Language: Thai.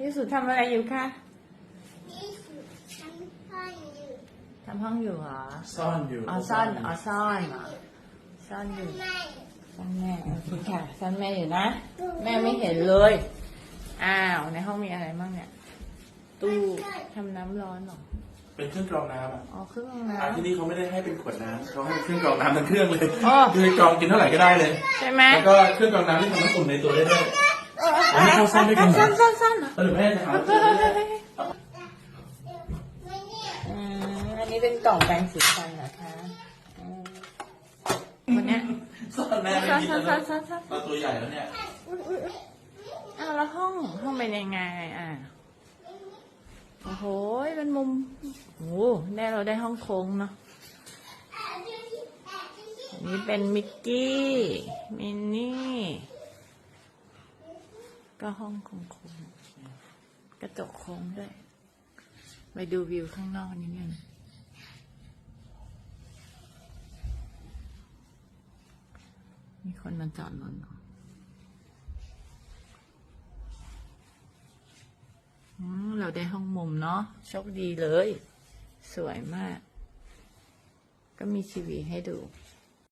ยี่สุทำอะไรอยู่คะที่สุดฉันพ่ออยู่ทำห้องอยู่เหรอซ่อนอยู่อ๋อซ่อนอ๋อซ่อนเหรอซ่อนอยู่ไม่ซ่อนแม่โอเคค่ะซ่อนแม่อยู่นะ แม่ไม่เห็นเลยอ้าวในห้องมีอะไรบ้างเนี่ยตู้ทำน้ำร้อนเหรอเป็นเครื่องกรองน้ำอะอ๋อเครื่องอะที่น้ำนี่เขาไม่ได้ให้เป็นขวดน้ำเขาให้เป็นเครื่องกรองน้ำทั้งเครื่องเลยอ๋อคือกรองกินเท่าไหร่ก็ได้เลยใช่ไหมแล้วก็เครื่องกรองน้ำที่ทำน้ำอุ่นในตัวได้ด้วย อันนี้เข้าซ่อนด้วยกันเหรอซ่อนซ่อนซ่อนเหรอแล้วเดี๋ยวแม่จะเอาเฮ้ยเฮ้ยเฮ้ยเฮ้ยไม่เนี่ยอืมอันนี้เป็นกล่องแปรงสีฟันเหรอคะอืมคนเนี้ยซ่อนแม่ไม่ซ่อนมีซ่อนแล้วซ่อนซ่อนซ่อนเราตัวใหญ่แล้วเนี่ยอ้าวแล้วห้องห้องเป็นยังไงอะโอ้โหเป็นมุมโอ้โหแน่เราได้ห้องโค้งเนาะอันนี้เป็นมิกกี้มินนี่ ก็ห้องโค้งกระจกโค้งด้วย ไปดูวิวข้างนอกนิดนึงมีคนมาจอดรถเรออืมเราได้ห้องมุมเนาะโชคดีเลย สวยมาก ก็มีทีวีให้ดู